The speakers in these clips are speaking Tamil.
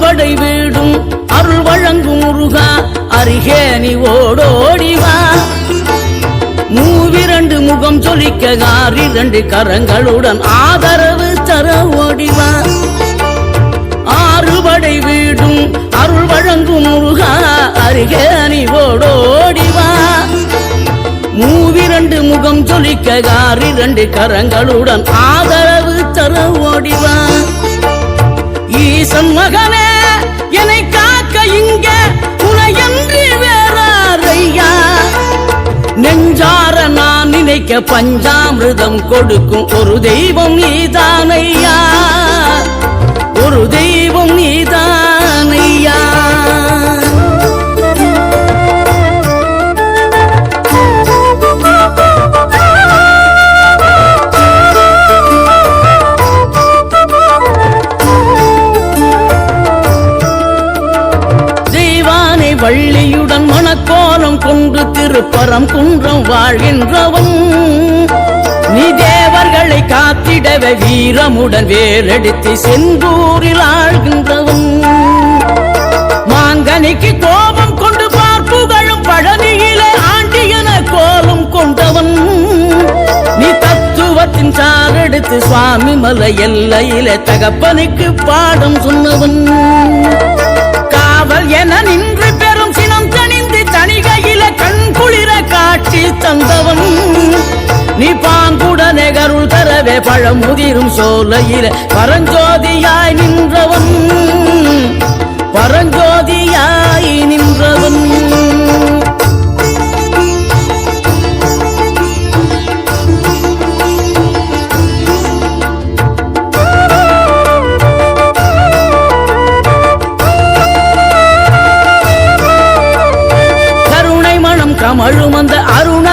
அறுவடை வீடும் அருள் வழங்கும் முருகா அருகே நீ ஓடோடிவா மூவிரண்டு முகம் சொலிக்க ஆறிரண்டு கரங்களுடன் ஆதரவு தர ஓடிவா ஆறுபடை வீடும் அருள் வழங்கும் முருகா அருகே நீ ஓடோடிவா மூவிரண்டு முகம் சொலிக்க ஆறிரண்டு கரங்களுடன் ஆதரவு தர ஓடிவா ஈசன் மகனே என்னை காக்க இங்க உனையன்றி வேறாரையா? நெஞ்சார நான் நினைக்க பஞ்சாமிரதம் கொடுக்கும் ஒரு தெய்வம் நீதானையா? ஒரு தெய்வம் நீதான் வாழ்கின்றவன் நீ தேவர்களை காத்திடவே வீரமுடன் வேலெடுத்து செந்தூரில் ஆழ்கின்றவன் மாங்கனிக்கு கோபம் கொண்டு பார்ப்புகளும் பழனியிலே ஆண்டியன கோலம் கொண்டவன். நீ தத்துவத்தின் சாரெடுத்து சுவாமி மலை எல்லையிலே தகப்பனுக்கு பாடம் சொன்னவன். காவல் என நின் பழமுதிரும் சோலையில பரஞ்சோதியாய் நின்றவன்.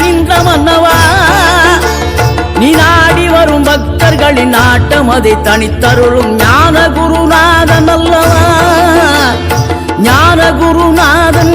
நின்ற மன்னவா? நீ நாடி வரும் பக்தர்களின் நாட்டம் அதை தனித்தருளும் ஞான குருநாதன் அல்லவா? ஞான குருநாதன்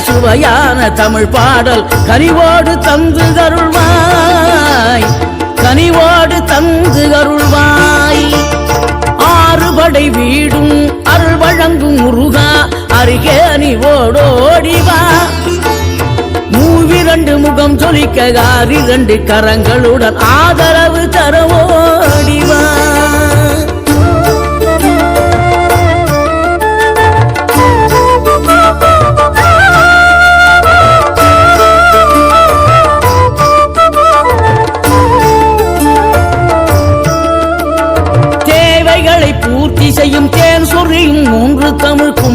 சுவையான தமிழ் பாடல் கனிவோடு தந்து அருள்வாய். கனிவோடு தந்து அருள்வாய். ஆறுபடை வீடும் அருள் வழங்கும் முருகா அருகே நீ ஓடோடிவா மூவிரண்டு முகம் சொலிக்க ஆறிரண்டு கரங்களுடன் ஆதரவு தரவோ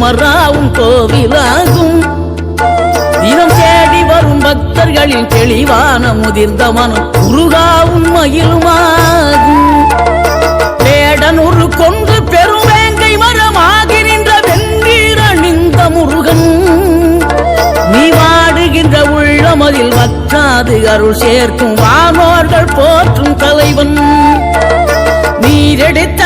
அமராவும் கோவிலாகும். தினம் தேடி வரும் பக்தர்களின் தெளிவான முதிர்ந்த மனம் முருகாவும் மயிலுமாகும். வேடனூறு கொண்டு பெருவேங்கை மரமாகி நின்ற வெண்ணீர் அணிந்த முருகன். நீ வாடுகின்ற உள்ளமதில் வற்றாது அருள் சேர்க்கும் வானோர்கள் போற்றும் தலைவன். நீரெடுத்த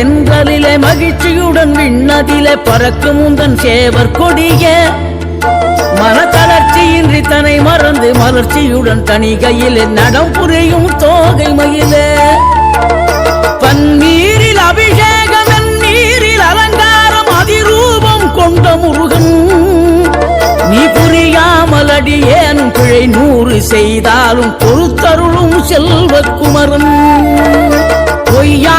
தென்றலிலே மகிழ்ச்சியுடன் விண்ணதிலே பறக்கும் உந்தன் சேவர் கொடிய. மனத்தளர்ச்சியின்றி தன்னை மறந்து மலர்ச்சியுடன் தனிகையிலே நடம் புரியும் தோகை மயிலே. பன்னீரில் அபிஷேகம் நீரில் அலங்காரம் அதிரூபம் கொண்ட முருகன். நீ புரியாமல் அடியேனும் பிழை நூறு செய்தாலும் பொறுத்தருளும் செல்வக்குமரன் பொய்யா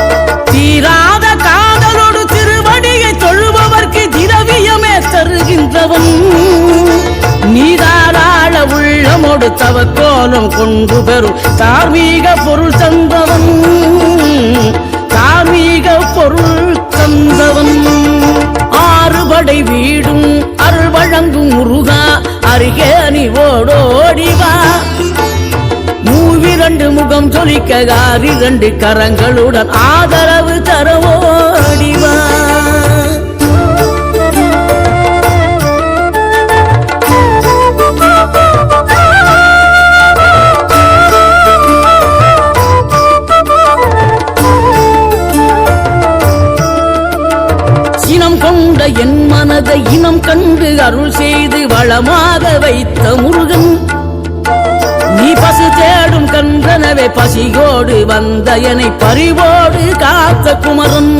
உள்ளமோடு தவக்கோலம் கொண்டு பெறும். தார்மீக பொருள் தந்தவன் தார்மீக பொருள் தந்தவன். ஆறுபடை வீடும் அருள் வழங்கும் முருகா அருகே நீ ஓடோடிவா மூவிரண்டு முகம் ஜொலிக்க இரண்டு கரங்களுடன் ஆதரவு தரவோடிவா கொண்ட என் மனதை இனம் கண்டு அருள் செய்து வளமாக வைத்த முருகன். நீ பசு தேடும் கன்றனவே பசியோடு வந்த எனை பறிவோடு காத்த குமரன்.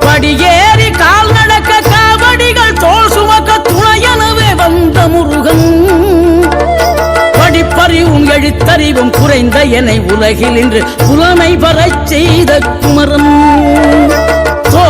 படியேறி கால் நடக்க காவடிகள் தோல் சுமக்க துணையனவே வந்த முருகன். படிப்பறிவும் எழுத்தறிவும் குறைந்த எனை உலகில் இன்று புலமை பெறச் செய்த குமரன்.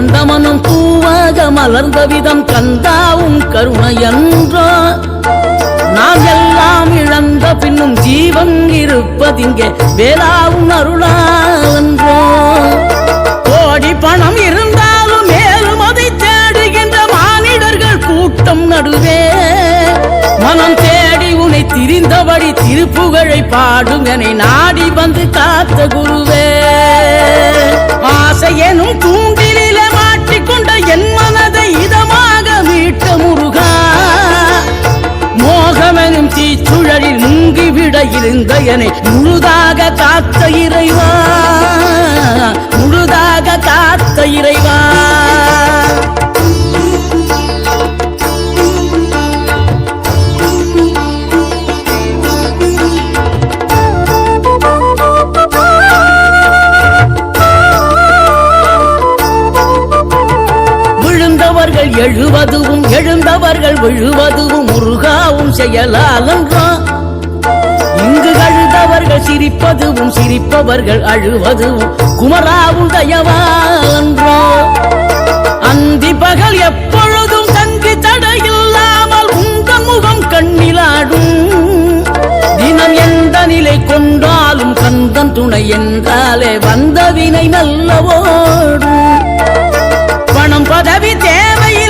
கல்லாக பூவாக மலர்ந்த விதம் கந்தாவும் கருணையன்றோ. நாம் எல்லாம் இழந்த பின்னும் ஜீவன் இருப்பதிங்கே வேளாவும் அருளாவன்றோ கோடி பணம் இருந்தாலும் மேலும் அதை தேடுகின்ற மானிடர்கள் கூட்டம் நடுவே. மனம் தேடி உனை திரிந்தபடி திருப்புகழை பாடும் என நாடி வந்து காத்த குருவே. சிந்தையனை முழுதாக காத்த இறைவா முழுதாக காத்த இறைவா. விழுந்தவர்கள் எழுவதுவும் எழுந்தவர்கள் விழுவதுவும் முருகாவும் செயலாலன்றான் அழுதவர்கள் சிரிப்பதுவும் சிரிப்பவர்கள் அழுவதுவும். குமராவும் தயவாலன்றோ அந்தி பகல் எப்பொழுதும் தங்கி தடையில்லாமல் உங்கள் முகம் கண்ணிலாடும். தினம் எந்த நிலை கொண்டாலும் கந்தன் துணை என்றாலே வந்த வினை நல்லவோடும். பணம் பதவி தேவையில்லை.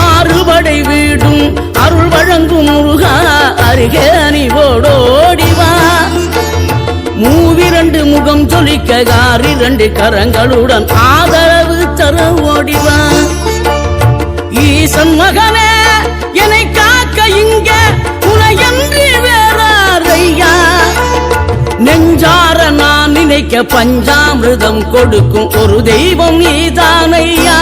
ஆறுபடை வீடும் அருள் வழங்கும் முருகா அருகே நீ மூவிரண்டு முகம் சொலிக்க ஆறிரண்டு கரங்களுடன் ஆதரவு தர ஓடிவா ஈசன் மகனே என்னை காக்க இங்க உனையன்றி வேறாரையா? நெஞ்சார நான் நினைக்க பஞ்சாமிரதம் கொடுக்கும் ஒரு தெய்வம் நீதானையா?